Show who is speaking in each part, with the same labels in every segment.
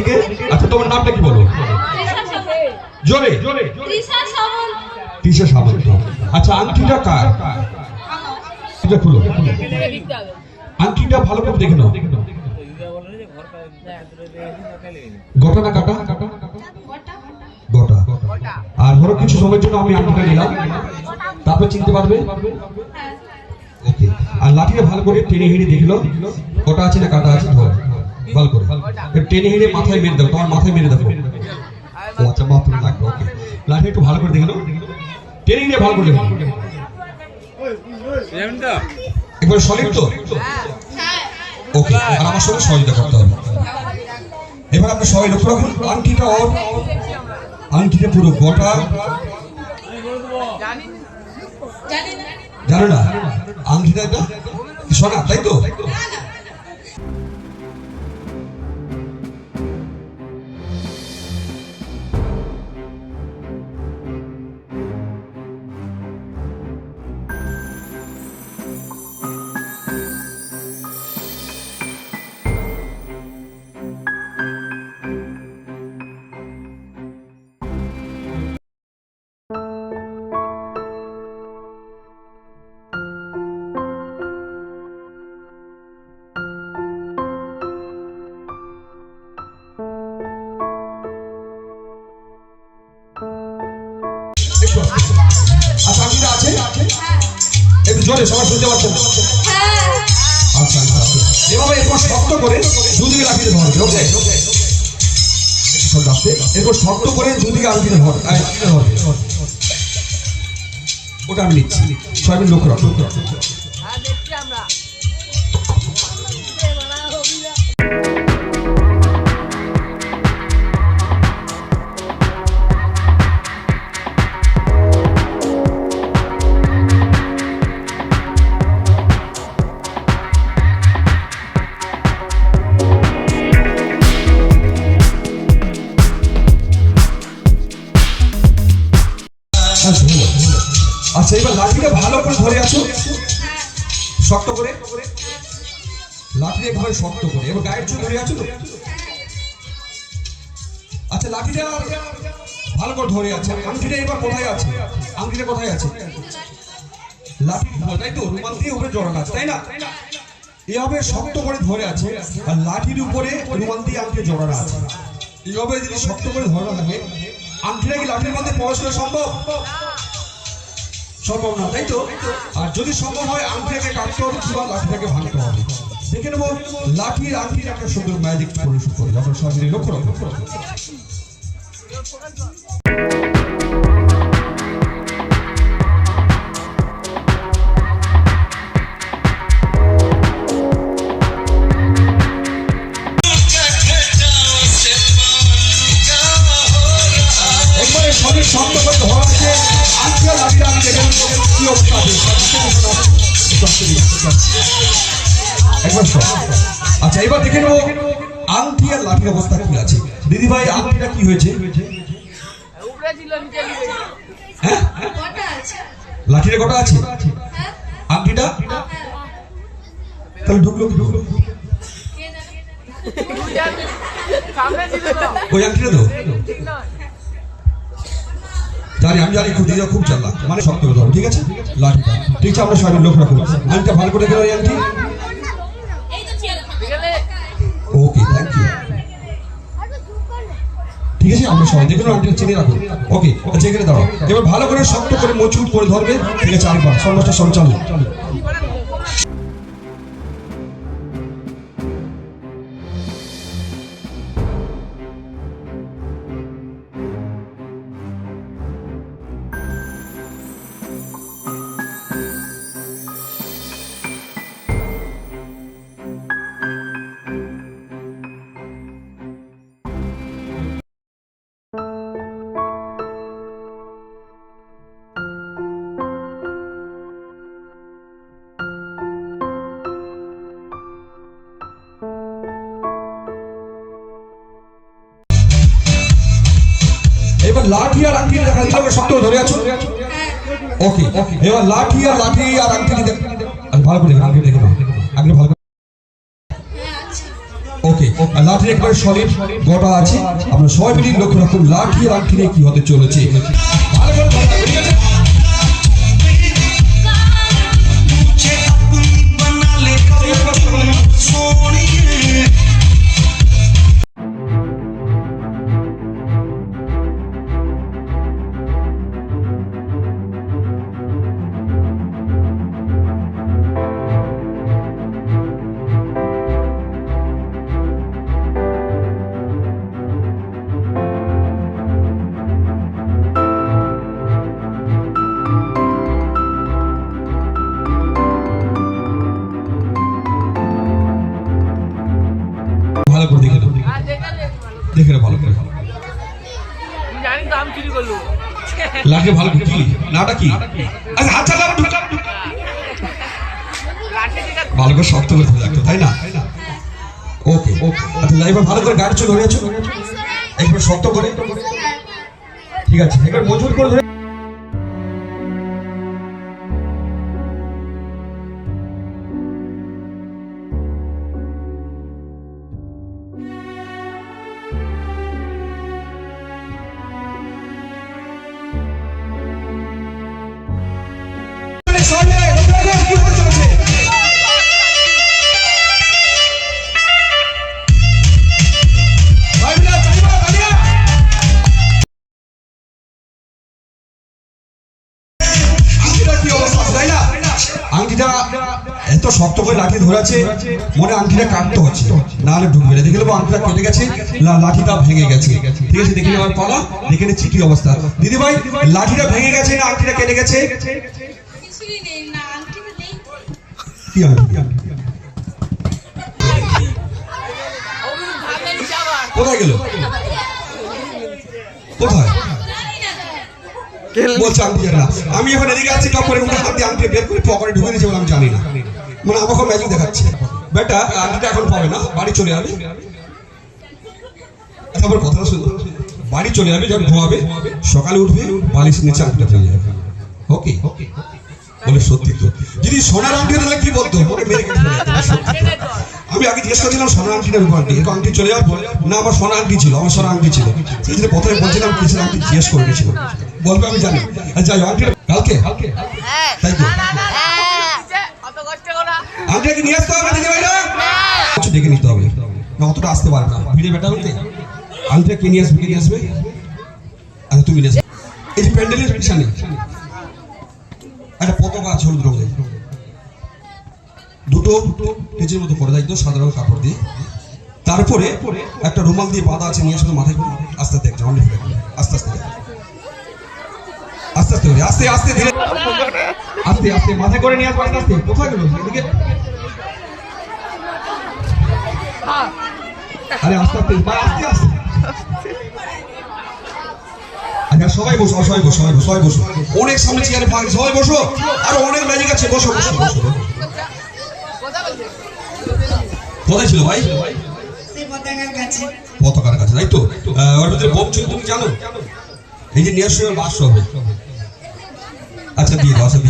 Speaker 1: এদিকে আচ্ছা তোমার নামটা কি বলো? জোরে। জোরে সামন্ত। আচ্ছা আংটিটা কার? এটা খুলো। আংটিটা ভালো করে দেখে নাও। আর ধরো, কিছু সময়ের জন্য আমি আংটিটা নিলাম। তারপর চিনতে পারবে? ওকে। আর লাঠিটা ভালো করে টেনে হিড়ে দেখল গোটা আছে না কাটা আছে, ধরো। ভালো করে টেনে হিড়ে মাথায় মেরে দাও তোমার মাথায় মেরে দাও। ও আচ্ছা মাথায় লাগবে ওকে। লাঠি একটু ভালো করে দেখল টেনে হিড়ে ভালো করে দেখল একবার সলিড তো? ওকে আর আমার সঙ্গে সহযোগিতা করতে হবে। এবার আমরা সবাই লক্ষ্য রাখুন আংটিটা ওর। আংটিটা পুরো গোটা।
Speaker 2: জানো না।
Speaker 1: আংটিটা এটা সোনা তাই তো? একটু সবাই শুনতে পাচ্ছেন?
Speaker 2: হ্যাঁ
Speaker 1: আচ্ছা আচ্ছা আচ্ছা। এভাবে এরপর শক্ত করে দুদিকে লাফিয়ে ধরবে ওকে? এরপর শক্ত করে দুদিকে আংটিতে ধর ওটা আমি নিচ্ছি। ছয় লক্ষ্য রাখো। আচ্ছা এবার লাঠিটা ভালো করে ধরে আছো। শক্ত করে। লাঠি একবারে শক্ত করে। এবার গায়ের চুল ধরে আছো তো? আচ্ছা লাঠিটা ভালো করে ধরে আছে। আংটিটা এবার কোথায় আছে? আংটিটা কোথায় আছে? লাঠি তাই তো? রুমাল দিয়ে উপরে জড়ানো আছে, তাই না? এভাবে শক্ত করে ধরে আছে আর লাঠির উপরে রুমাল দিয়ে আংটি জড়ানো আছে। এইভাবে যদি শক্ত করে ধরা থাকে আংটিটা কি লাঠির মধ্যে করা সম্ভব? সম্ভব না, তাই তো? আর যদি সম্ভব হয় আংটিটাকে কাটতে হবে কিংবা লাঠিটাকে ভাঙতে হবে। দেখে নেব, লাঠির আংটির একটা সুন্দর ম্যাজিক পরিশোধ করে। আমরা সবাই লক্ষ্য রাখো। একবার আচ্ছা এবার দেখে নেব আংটি আর লাঠির অবস্থা কি আছে? দিদি ভাই আংটিটা কি হয়েছে? হ্যাঁ।
Speaker 2: কটা আছে
Speaker 1: লাঠির কটা আছে? আংটিটা তাহলে ঢুকলো কি ঢুকলো ওই আংটিটা তো? জানি, আমি জানি দিদিরা খুব চাল্লা মানে শক্ত কথা ঠিক আছে? লাঠিটা ঠিক আছে, আমরা সবাই লোক রাখব আংটিটা ভালো করে গেল আংটি ওকে থ্যাংক ইউ ঠিক আছে, আমরা সবাই দেখুন আংটিটা চিনে রাখুন ওকে আচ্ছা এখানে দাঁড়াও। এবার ভালো করে শক্ত করে মজবুত করে ধরবে ঠিক আছে আরেকবার সর্বোচ্চ সঞ্চালন এবার লাঠি আর আংটি শক্ত ধরে আছো। ওকে এবার লাঠি আর লাঠি আর আংটি আমি ভালো করে আংটি দেখে নাও ভালো ওকে লাঠি একবার সলিড, গোটা আছে। আমরা সবাই মিলে লক্ষ্য রাখুন, লাঠি আর আংটি কি হতে চলেছে। ভালো করে দেখে
Speaker 3: ভালো করে। জানি তো চুরি করল।
Speaker 1: লাঠি ভালো কি নাটা কি? আচ্ছা
Speaker 3: ঠিক আছে
Speaker 1: ভালো করে শক্ত করে ধরে রাখতো তাই না? ওকে ওকে। আচ্ছা এবার ভালো করে গাড়ি চলে একবার শক্ত করে। ঠিক আছে এবার মজবুত করে ধরে এত লাঠি ধরেছে মনে আংটিটা কাটতে হচ্ছে। না হলে ঢুকবে না দেখে নেব আংটিটা কেটে গেছে লাঠিটা ভেঙে গেছে। ঠিক আছে দেখে নেওয়ার পালা দেখে নিচ্ছি কি অবস্থা। দিদি ভাই লাঠিটা ভেঙে গেছে না আংটিটা কেটে গেছে?
Speaker 2: কিছুই নেই না আংটিটা নেই।
Speaker 1: কি
Speaker 3: আবার
Speaker 1: কোথায় গেল? কোথায়। বলছে আমি এখন এদিকে আছি করে উঠে হাত দিয়ে আংটি বের করে পকেটে ঢুকে দিয়েছে বলে আমি জানি না। মানে আমাকে ম্যাজিক দেখাচ্ছে। বেটা আংটিটা এখন পাবে না বাড়ি চলে যাবে আচ্ছা আমার কথা শুনো। বাড়ি চলে যাবে যখন ঘুমাবে সকালে উঠবে বালিশ নিচে আংটিটা পেয়ে যাবে। ওকে বলে সত্যি তো। যদি সোনার আংটি হলে কি বলতো? মেরে আমি আগে জিজ্ঞেস করেছিলাম সোনার আংটিটার উপর আংটি এরকম আংটি চলে যাওয়ার না আমার সোনার আংটি ছিল আমার সোনার আংটি ছিল। সেই জন্য প্রথমে বলছিলাম কিসের আংটি জিজ্ঞেস করে গেছিল। বলবে আমি জানি। আর যাই হোক, কালকে?
Speaker 3: হ্যাঁ।
Speaker 1: তাই তো? আংটিটা কি নিয়ে আসতে হবে দিদি ভাইরা? কিছু ডেকে নিতে হবে। না অতটা আসতে পারবে না। ভিড়ে বেটা কে নিয়ে আসবে কে নিয়ে আসবে? আচ্ছা তুমি নিয়ে আসবে। এই যে প্যান্ডেলের পিছনে। একটা পতাকা আছে হলুদ রঙের। দুটো নিচের মতো করে দেয় তো? সাদা রঙের কাপড় দিয়ে। তারপরে একটা রুমাল দিয়ে বাঁধা আছে নিয়ে আসবে মাথায় আস্তে আস্তে একটা আস্তে আস্তে আস্তে আস্তে করে, আস্তে আস্তে ধীরে আস্তে আস্তে মাথায় করে নিয়ে আসবে, আস্তে কোথায় গেল? এদিকে। আরে, আস্তে আস্তে আস্তে আস্তে। আচ্ছা সবাই বসো সবাই বসো সবাই বসো সবাই বসো। অনেক সামনে চেয়ারে ফাঁক সবাই বসো। আর অনেক ম্যাজিক আছে, বসো বসো বসো কোথায় ছিল ভাই? পতাকার কাছে, তাই তো? ওর ভিতরে বোম ছিল, তুমি জানো? এই যে নিয়ে আসো বাস হবে। আচ্ছা দিয়ে দাও আচ্ছা দিয়ে এত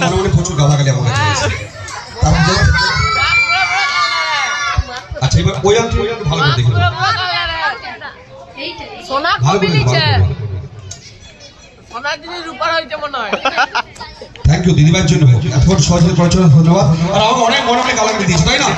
Speaker 1: মনে মনে প্রচুর গালাগালি আমার কাছে। আচ্ছা এবার ওই অন্ত ভালো করে দেখে
Speaker 3: সোনা
Speaker 1: ভালো করে
Speaker 3: নিচ্ছে
Speaker 1: ভালো করে
Speaker 3: হয়।
Speaker 1: থ্যাংক ইউ দিদিভাইয়ের জন্য। এত সহজে করার জন্য ধন্যবাদ। আর আমাকে অনেক মনে মনে গালাগালি দিয়েছে তাই না?